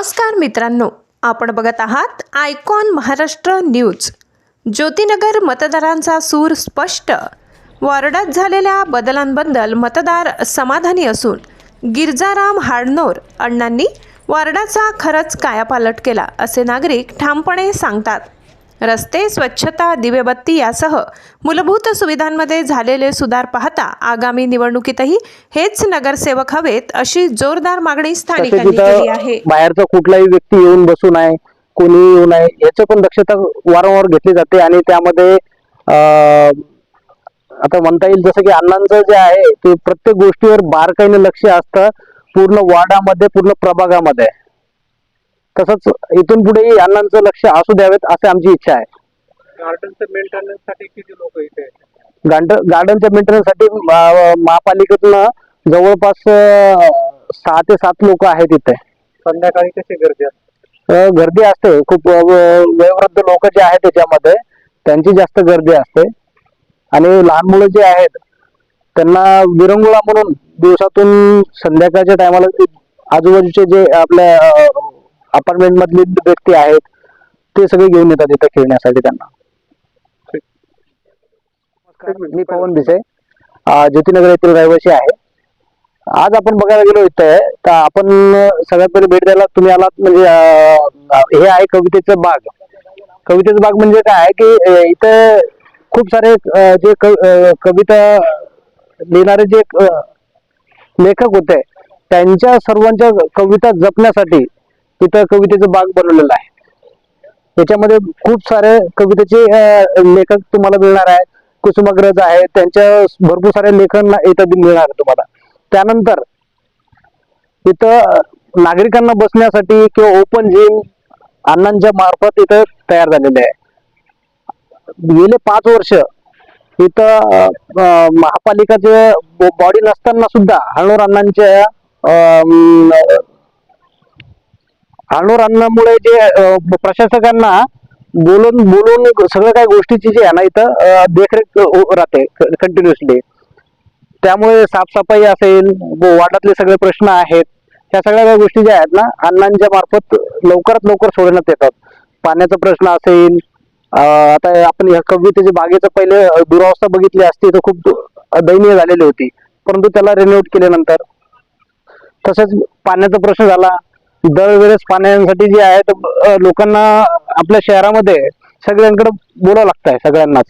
नमस्कार मित्रांनो आपण बघत आहात आयकॉन महाराष्ट्र न्यूज. ज्योतिनगर मतदारांचा सूर स्पष्ट. वॉर्डात झालेल्या बदलांबद्दल मतदार समाधानी असून गिरजाराम हाडनोर अण्णांनी वॉर्डाचा खरंच कायापालट केला असे नागरिक ठामपणे सांगतात. रस्ते स्वच्छता दिवेबत्ती यासह मूलभूत सुविधांमध्ये झालेले सुधार पाहता आगामी निवडणुकीतही हेच नगरसेवक हवेत अशी जोरदार मागणी स्थानिकांनी केली आहे. बाहेरचा कुठलाही व्यक्ती येऊन बसू नये कोणी येऊ नये याची पण दक्षता वारंवार घेतली जाते आणि त्यामध्ये आता म्हणता येईल जसं की अण्णांचं जे आहे ते प्रत्येक गोष्टीवर बारकाईने लक्ष असतं पूर्ण वार्डामध्ये पूर्ण प्रभागामध्ये. तसंच इथून पुढेही अण्णांचं लक्ष असू द्यावेत अशी आमची इच्छा आहे. गार्डनचं मेंटेनन्ससाठी किती लोक इथे? गार्डन गार्डनच्या मेंटेनन्ससाठी महापालिकेतनं जवळपास सहा ते सात लोक आहेत इथे. संध्याकाळी कशी गर्दी असते? गर्दी असते. खूप वयोवृद्ध लोक जे आहेत त्याच्यामध्ये त्यांची जास्त गर्दी असते. आणि लहान मुलं जे आहेत त्यांना विरंगुळा म्हणून दिवसातून संध्याकाळच्या टायमाला आजूबाजूचे जे आपल्या अपार्टमेंट मधले व्यक्ती आहेत ते सगळे घेऊन येतात इथं खेळण्यासाठी त्यांना. मी पवन भिसे. ज्योतिनगर येथील रहिवासी आहे. आज आपण बघायला गेलो इथं तर आपण सगळ्यात पहिले भेट द्यायला तुम्ही आलात म्हणजे हे आहे कवितेचं बाग. कवितेचं बाग म्हणजे काय आहे की इथं खूप सारे जे कविता लिहिणारे जे लेखक होते त्यांच्या सर्वांच्या कविता जपण्यासाठी तिथं कवितेचं बाग बनवलेलं आहे. याच्यामध्ये खूप सारे कवितेचे लेखक तुम्हाला मिळणार आहे कुसुमाग्रज आहे त्यांच्या भरपूर सारे लेखन इथं मिळणार आहे तुम्हाला. त्यानंतर इथं नागरिकांना बसण्यासाठी किंवा ओपन जिम अण्णांच्या मार्फत इथं तयार झालेले आहे. गेले पाच वर्ष इथं महापालिकाचे बॉडी नसताना सुद्धा हळणूर अण्णांच्या अं, जे प्रशासकांना बोलून बोलून सगळ्या काही गोष्टीची जी आहे ना इथं देखरेख राहते कंटिन्युअसली त्यामुळे साफसफाई असेल व वार्डातले सगळे प्रश्न आहेत ह्या सगळ्या काही गोष्टी ज्या आहेत ना अण्णांच्या मार्फत लवकरात लवकर सोडवण्यात येतात. पाण्याचा प्रश्न असेल आता आपण ह्या कवितेच्या बागेचं पहिले दुरावस्था बघितली असती तर खूप दयनीय झालेली होती. परंतु त्याला रिनोव्हेट केल्यानंतर तसंच पाण्याचा प्रश्न झाला दरवेळेस पाण्यासाठी जे आहे तर लोकांना आपल्या शहरामध्ये सगळ्यांकडे बोलावं लागत आहे सगळ्यांनाच.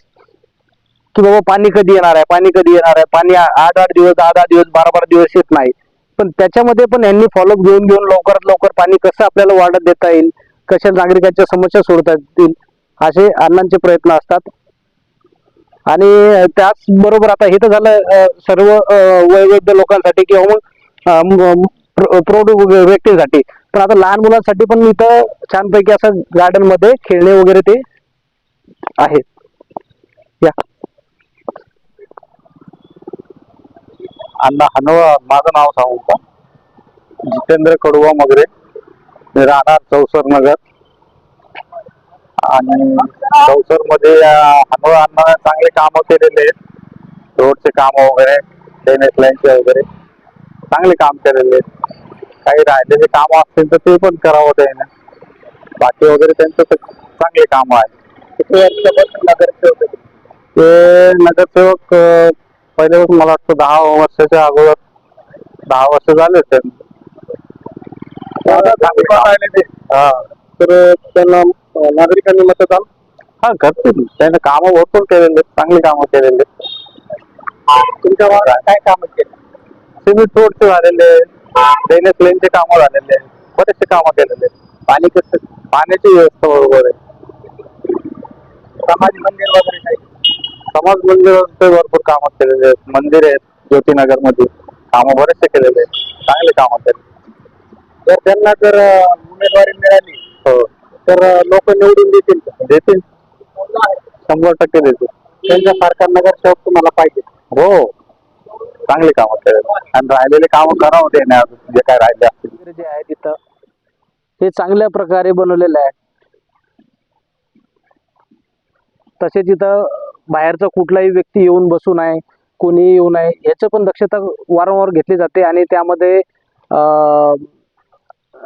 की बाबा पाणी कधी येणार आहे पाणी कधी येणार आहे? पाणी आठ आठ दिवस दहा दहा दिवस बारा बारा दिवस येत नाही. पण त्याच्यामध्ये पण यांनी फॉलोअप घेऊन घेऊन लवकरात लवकर पाणी कसं आपल्याला वाढत देता येईल कशा नागरिकांच्या समस्या सोडता येतील असे अण्णांचे प्रयत्न असतात. आणि त्याचबरोबर आता हे तर झालं सर्व वयोवृद्ध लोकांसाठी किंवा मग प्रौढ व्यक्तींसाठी. पण आता लहान मुलांसाठी पण इथं छानपैकी असं गार्डनमध्ये खेळणे वगैरे ते आहेत. या. अण्णा हनवा माझं नाव सांगू का? जितेंद्र कडुवा मगरे राहणार चौसर नगर. आणि चौसरमध्ये हनवा अण्णा चांगले काम केलेले आहेत. रोडचे काम वगैरे ड्रेनेज लाईनचे वगैरे चांगले काम केलेले आहेत. काही राहिलेले काम असतील तर ते पण करावं त्याने. बाकी वगैरे त्यांचं तर चांगले काम आहे? ते नगरसेवक पहिल्यापासून मला वाटतं दहा वर्षाच्या अगोदर दहा वर्ष झाले त्यांना तर त्यांना नागरिकांनी मतदान हा करतील. त्याने कामं भरपूर केलेले चांगली कामं केलेले. तुमच्या काय कामं केली? सिमेंट रोडचे झालेले. ड्रेनेज लाईनचे कामं झालेले बरेचसे कामं केलेले पाणी कसं पाण्याची व्यवस्था बरोबर आहे. समाज मंदिर वगैरे काही समाज मंदिराचे भरपूर कामं केलेले आहेत. मंदिर आहेत ज्योतिनगरमध्ये कामं बरेचसे केलेले आहेत. चांगले कामं केले जर त्यांना जर उमेदवारी मिळाली हो. तर लोक निवडून देतील? देतील. शंभर टक्के देतील. त्यांच्यासारखा नगरसेवक तुम्हाला पाहिजे. हो. चांगले काम केले आणि राहिलेले काम करावं देणार जे काय राहिले असतील. जे आहे तिथं. हे चांगल्या प्रकारे बनवलेलं आहे. तसेच इथं बाहेरचा कुठलाही व्यक्ती येऊन बसू नये कोणी येऊ नये याचं पण दक्षता वारंवार घेतली जाते. आणि त्यामध्ये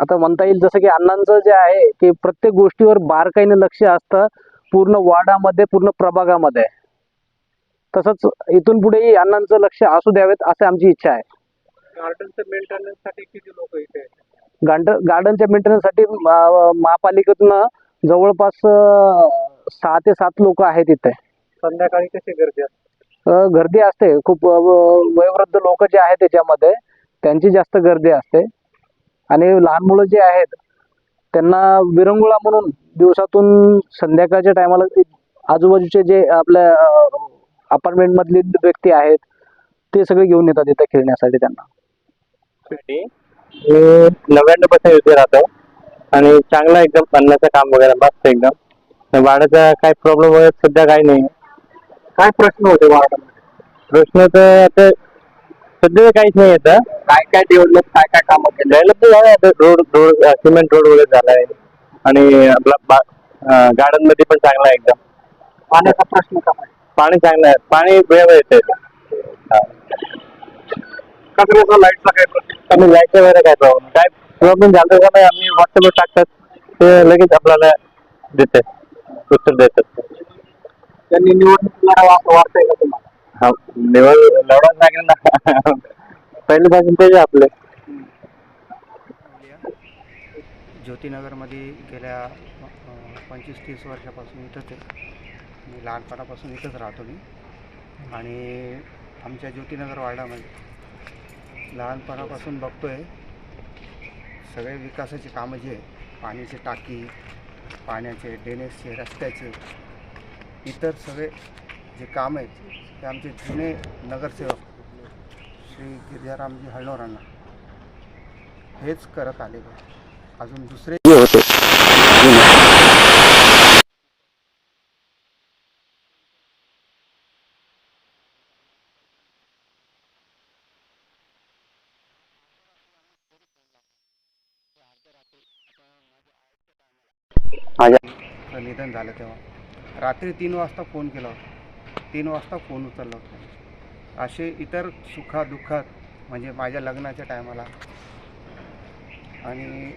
आता म्हणता येईल जसं की अण्णांचं जे आहे की प्रत्येक गोष्टीवर बारकाईने लक्ष असतं पूर्ण वार्डामध्ये पूर्ण प्रभागामध्ये. तसंच इथून पुढेही अण्णांचं लक्ष असू द्यावेत असं आमची इच्छा आहे. गार्डनचं मेंटेनन्ससाठी किती लोक इथे आहेत? गार्डन गार्डनच्या मेंटेनन्ससाठी महापालिकेतनं जवळपास अं, सहा ते सात लोक आहेत इथे. संध्याकाळी कशी गर्दी असते? अं, गर्दी असते. खूप अं, वयोवृद्ध लोक जे आहेत त्याच्यामध्ये त्यांची जास्त गर्दी असते. आणि लहान मुलं जे आहेत त्यांना विरंगुळा म्हणून दिवसातून संध्याकाळच्या टायमाला आजूबाजूचे जे आपल्या मधले व्यक्ती आहेत ते सगळे घेऊन येतात इथे खेळण्यासाठी त्यांना. मी नव्याण्णव पर्सेंट इथे राहतो आणि चांगला एकदम पन्नाचं काम वगैरे मस्त एकदम. भाड्याचा काही प्रॉब्लेम वगैरे सध्या काही नाही. काय प्रश्न होते वार्डामध्ये प्रश्न तर आता सध्या काहीच नाही येतं काय काय डेव्हलप काय काय कामं केले? डेव्हलप तर झालंय आता. रोड रोड सिमेंट रोड वगैरे झालाय. आणि आपला गार्डनमध्ये पण चांगला आहे एकदम. पाण्याचा प्रश्न का पाणी चांगलं आहे. पाणी वेळ येते कचऱ्याचा लाईटचा काय लाईटच्या वगैरे काय प्रॉब्लेम काय प्रॉब्लेम झालं का नाही? आम्ही व्हॉट्सअपवर टाकतात. ते लगेच आपल्याला देते. उत्तर देतात. त्यांनी निवडणूक लढावा असं वाटतंय का तुम्हाला? हा. निवड लढवून लागेल ना. पहिल्यापासून तेच आपले. ज्योतिनगरमध्ये गेल्या पंचवीस तीस वर्षापासून इथंच आहे. मी लहानपणापासून इथंच राहतो मी. आणि आमच्या ज्योतिनगर वार्डामध्ये लहानपणापासून बघतो आहे सगळे विकासाची कामं जे पाण्याची टाकी पाण्याचे ड्रेनेजचे रस्त्याचे इतर सगळे जे काम आहेत ते आमचे जुने नगरसेवक श्री गिरिजारामजी हळणोरांना हेच करत आले अजून दुसरे रात्री तीन वाजता फोन केला होता. तीन वाजता फोन उचलला होता. असे इतर सुखादुःखात म्हणजे माझ्या लग्नाच्या टायमाला. आणि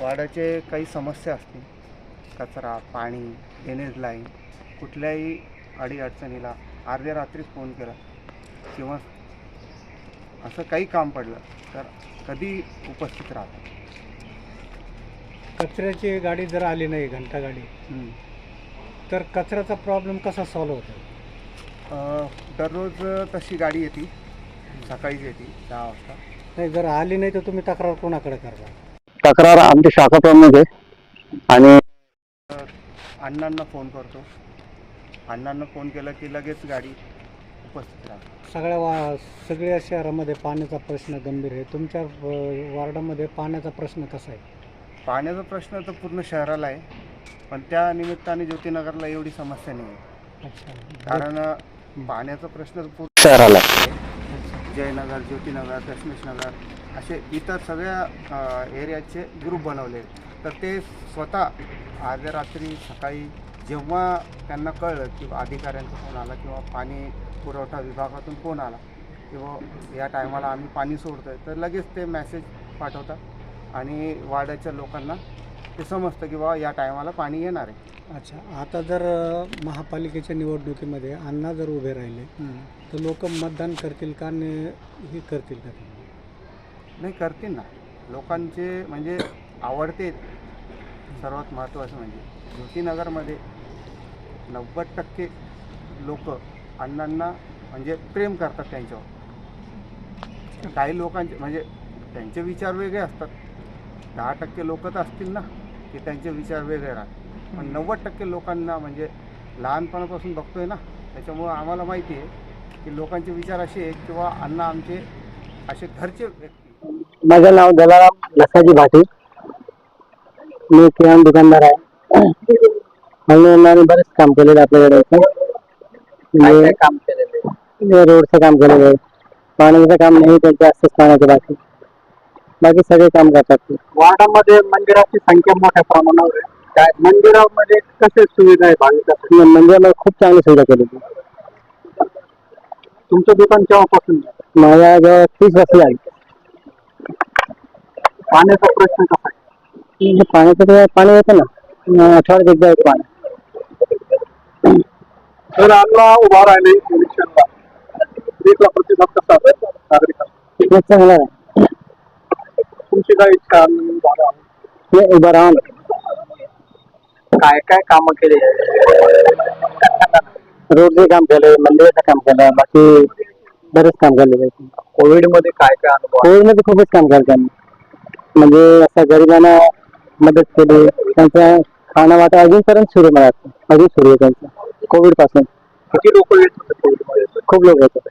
वाड्याचे काही समस्या असतील कचरा पाणी ड्रेनेज लाईन कुठल्याही अडीअडचणीला अर्ध्या रात्रीच फोन केला. किंवा असं काही काम पडलं तर कधी उपस्थित राहतात कचऱ्याची गाडी जर आली नाही घंटा गाडी. तर कचऱ्याचा प्रॉब्लेम कसा सॉल्व्ह होतो? अ, दररोज तशी गाडी येते. सकाळीच येते दहा वाजता. नाही जर आली नाही तर तुम्ही तक्रार कोणाकडे करता? तक्रार आमची शाखा प्रमुख आहे. आणि अण्णांना फोन करतो. अण्णांना फोन केला की लगेच गाडी उपस्थित राहते. सगळ्या वा सगळ्या शहरामध्ये पाण्याचा प्रश्न गंभीर आहे. तुमच्या अ, वार्डामध्ये पाण्याचा प्रश्न कसा आहे? पाण्याचा प्रश्न तर पूर्ण शहराला आहे. पण त्या निमित्ताने ज्योतिनगरला एवढी समस्या नाही आहे. कारण पाण्याचा प्रश्न पूर्ण शहराला. जयनगर ज्योतिनगर दशमेश नगर असे इतर सगळ्या एरियाचे ग्रुप बनवले. आहेत. तर ते स्वतः अर्ध्या रात्री सकाळी जेव्हा त्यांना कळलं की अधिकाऱ्यांचा फोन आला किंवा पाणी पुरवठा विभागातून फोन आला किंवा या टायमाला आम्ही पाणी सोडतो आहे तर लगेच ते मेसेज पाठवतात. आणि वाड्याच्या लोकांना ते समजतं की बाबा या टायमाला पाणी येणार आहे. अच्छा आता जर अ, महापालिकेच्या निवडणुकीमध्ये अण्णा जर उभे राहिले तर लोक मतदान करतील का आणि हे करतील का? नाही करतील ना. लोकांचे म्हणजे आवडते सर्वात महत्त्वाचं म्हणजे ज्योतिनगरमध्ये नव्वद टक्के लोक अण्णांना म्हणजे प्रेम करतात त्यांच्यावर. काही लोकांचे म्हणजे त्यांचे विचार वेगळे असतात. दहा टक्के लोक तर असतील ना की त्यांचे विचार वेगळे राहतात. पण नव्वद टक्के लोकांना म्हणजे लहानपणापासून बघतोय ना त्याच्यामुळं आम्हाला माहिती आहे की लोकांचे विचार असे आहेत किंवा अण्णा आमचे असे घरचे व्यक्ती. माझं नाव दलाराम लसाजी भाटी. मी किराणा दुकानदार आहे. आणि बरेच काम केलेलं आपल्याकडे काम केलेलं? हे रोडचं काम केलेलं आहे. पाण्याचं काम नाही तर जास्तच पाण्याचं बाकी बाकी सगळे काम करतात. वार्डामध्ये मंदिराची संख्या मोठ्या प्रमाणावर आहे. काय मंदिरामध्ये कसे सुविधा आहे भाविकासाठी? मंदिराला खूप चांगली सुविधा केलेली तुमचं दुकान केव्हापासून? माझ्या जवळ तीस वर्ष झाली. पाण्याचा प्रश्न कसा आहे? पाण्याचं ते पाणी येतं ना. आठवड्यात एकदा येतं पाणी. तर अण्णा उभा राहिले इलेक्शनला. प्रतिसाद कसा आहे? नागरिकांचा. खूप चांगला आहे. तुमची काय इच्छा उभा राहावं? हे उभं राहून काय काय कामं केली रोडचे काम केलं मंदिराचं काम केलं बाकी बरेच काम केलेलं आहे कोविड मध्ये काय काय अनुभव कोविड मध्ये खूपच काम केलं त्यांनी म्हणजे असं गरिबांना मदत केली त्यांचा खाणं वाटा अजूनपर्यंत सुरू मला वाटतं. अजून सुरू आहे त्यांचं कोविड पासून किती लोक येत होते कोविड मध्ये खूप लोक येतात